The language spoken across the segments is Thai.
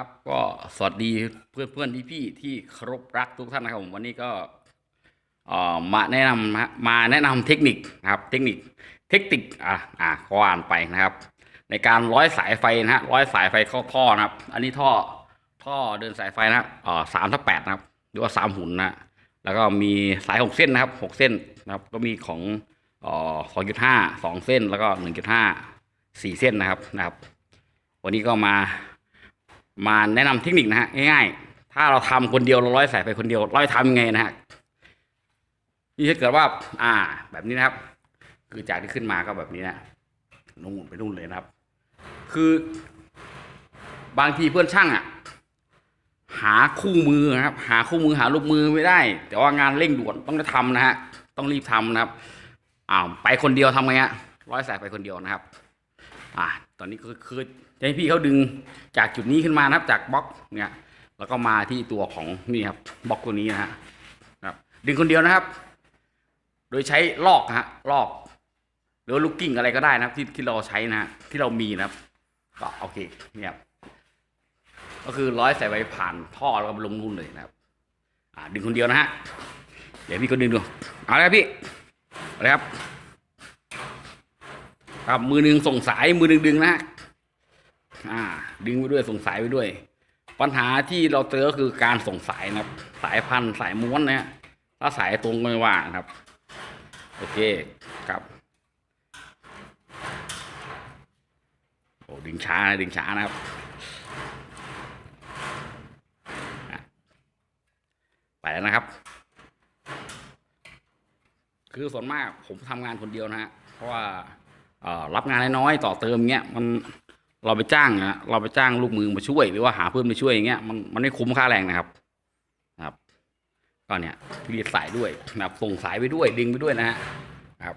ครับก็สวัสดีเพื่อนเพื่อนพี่พี่ที่เคารพรักทุกท่านนะครับผมวันนี้ก็มาแนะนำมาแนะนำเทคนิคนะครับ เทคนิคเทคนิคอะอะก็อ่านไปนะครับ ในการร้อยสายไฟนะฮะร้อยสายไฟเข้าท่อนะครับ อันนี้ท่อท่อเดินสายไฟนะครับเอ่อสามทับแปดนะครับหรือว่าสามหุ่นนะแล้วก็มีสายหกเส้นนะครับหกเส้นนะครับ ก็มีของอ่อสองจุดห้าสองเส้นแล้วก็หนึ่งจุดห้าสี่เส้นนะครับนะครับ วันนี้ก็มา มาแนะนำเทคนิคนะฮะง่ายๆถ้าเราทำคนเดียวเราร้อยสายไฟคนเดียวราจะทำยังไงนะฮะนี่ถ้าเกิดว่า อ่า แบบนี้นะครับ คือจากที่ขึ้นมาก็แบบนี้นะนู่นไปนู่นเลยนะครับ คือบางทีเพื่อนช่างอะ หาคู่มือนะครับ หาคู่มือหาลูกมือไม่ได้ แต่ว่างานเร่งด่วนต้องได้ทำนะฮะต้องรีบทำนะครับอ้าวไปคนเดียวทำไงฮะร้อยสายไฟคนเดียวนะครับ อ่า ตอนนี้คือคือจะให้พี่เขาดึงจากจุดนี้ขึ้นมานะครับ จากบล็อกเนี่ย แล้วก็มาที่ตัวของนี่ครับบล็อกตัวนี้นะฮะครับ ดึงคนเดียวนะครับ โดยใช้ลอกฮะลอก หรือลูกกิ้งอะไรก็ได้นะครับ ที่ที่เราใช้นะฮะที่เรามีนะครับ ก็โอเคเนี่ยก็คือร้อยใส่ไว้ผ่านท่อแล้วก็ลงนู่นเลยนะครับ อ่า ดึงคนเดียวนะฮะเดี๋ยวพี่ก็ดึงดูเอาเลยครับพี่เอาเลยครับ ครับมือหนึ่งส่งสายมือหนึ่งดึงนะฮะอ่า ดึงไปด้วยส่งสายไปด้วย ปัญหาที่เราเจอคือการส่งสายนะครับ สายพันสายม้วนนะฮะถ้าสายตรงก็ไม่ว่านะครับ โอเคครับโอ้ดึงช้านะดึงช้านะครับไปแล้วนะครับ คือส่วนมากผมทำงานคนเดียวนะฮะเพราะว่า รับงานน้อยๆต่อเติมเงี้ยมันเราไปจ้างอะเราไปจ้างลูกมือมาช่วย หรือว่าหาเพื่อนมาช่วยอย่างเงี้ยมันมันไม่คุ้มค่าแรงนะครับครับ ก็เนี่ยรีดสายด้วยนะครับส่งสายไปด้วยดึงไปด้วยนะฮะครับ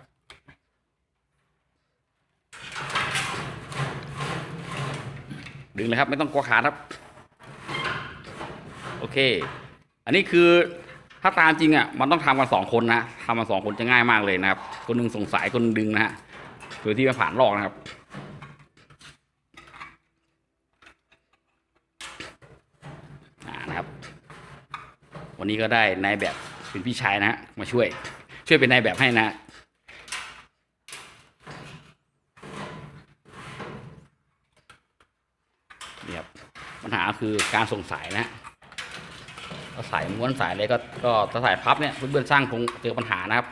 ดึงเลยครับ ไม่ต้องกลัวขาดครับ โอเค อันนี้คือถ้าตามจริงอะมันต้องทำกันสองคนนะทำกันสองคนจะง่ายมากเลยนะครับ คนหนึ่งส่งสายคนนึงดึงนะฮะ โดยที่ไม่ผ่านลอกนะครับนะครับ วันนี้ก็ได้นายแบบเป็นพี่ชายนะฮะมาช่วย ช่วยเป็นนายแบบให้นะนี่ครับปัญหาคือการส่งสายนะฮะถ้าสายม้วนสายอะไรก็ก็ถ้าสายพับเนี่ยเพื่อนๆสร้างคงเจอปัญหานะครับ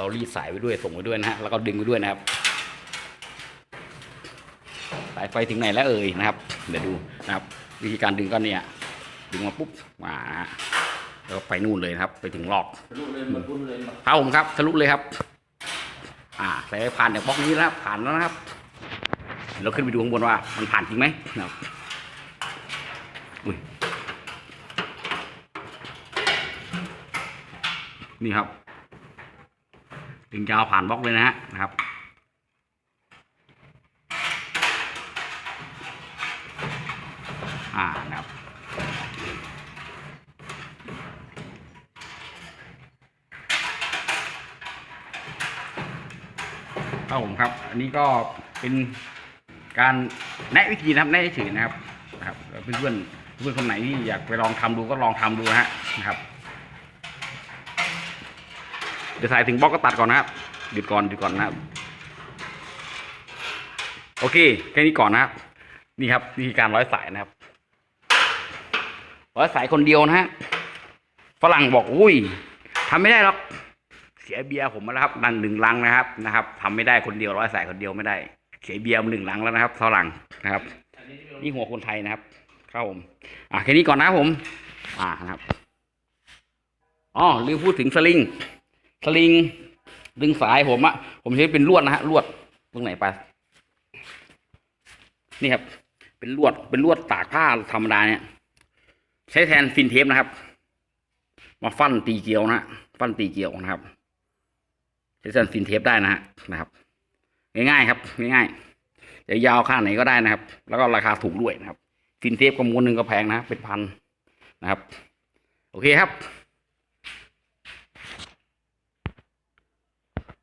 เรารีดสายไปด้วยส่งไปด้วยนะฮะแล้วก็ดึงไปด้วยนะครับ สายไฟถึงไหนแล้วเอ่ยนะครับ เดี๋ยวดูนะครับ วิธีการดึงก็เนี่ยดึงมาปุ๊บมานะฮะแล้วก็ไปนู่นเลยนะครับ ไปถึงลอกทะลุเลยมันพุ่นเลยครับผมครับทะลุเลยครับ อ่าสายไฟผ่านจากบล็อกนี้แล้วครับผ่านแล้วนะครับเราขึ้นไปดูข้างบนว่ามันผ่านจริงไหมนะครับอุ้ยนี่ครับ ถึงยาวผ่านบล็อกเลยนะฮะนะครับอ่านะครับครับผมครับ อันนี้ก็เป็นการแนะวิธีนะครับแนะเฉยนะครับนะครับเพื่อนเพื่อนเพื่อนคนไหนที่อยากไปลองทำดูก็ลองทำดูนะฮะนะครับ เดี๋ยวสายถึงบล็อกก็ตัดก่อนนะครับ หยุดก่อนหยุดก่อนนะครับ โอเคแค่นี้ก่อนนะครับ นี่ครับวิธีการร้อยสายนะครับ ร้อยสายคนเดียวนะฮะ ฝรั่งบอกอุ้ยทำไม่ได้หรอก เสียเบียร์ผมมาแล้วครับดันหนึ่งลังนะครับ นะครับทำไม่ได้คนเดียวร้อยสายคนเดียวไม่ได้ เสียเบียร์มาหนึ่งลังแล้วนะครับฝรั่งนะครับ นี่หัวคนไทยนะครับครับผม อะแค่นี้ก่อนนะครับผม อ่านะครับ อ๋อลืมพูดถึงสลิง สลิง ดึงสายผมอะผมใช้เป็นลวดนะฮะลวดตรงไหนไปนี่ครับ เป็นลวดเป็นลวดตากผ้าธรรมดาเนี่ย ใช้แทนฟินเทปนะครับ มาฟันตีเกลียวนะฮะฟันตีเกลียวนะครับ ใช้แทนฟินเทปได้นะฮะนะครับ ง่ายๆครับ ง่ายๆจะยาวข้างไหนก็ได้นะครับ แล้วก็ราคาถูกด้วยนะครับ ฟินเทปกระมวลหนึ่งก็แพงนะเป็นพันนะครับ โอเคครับ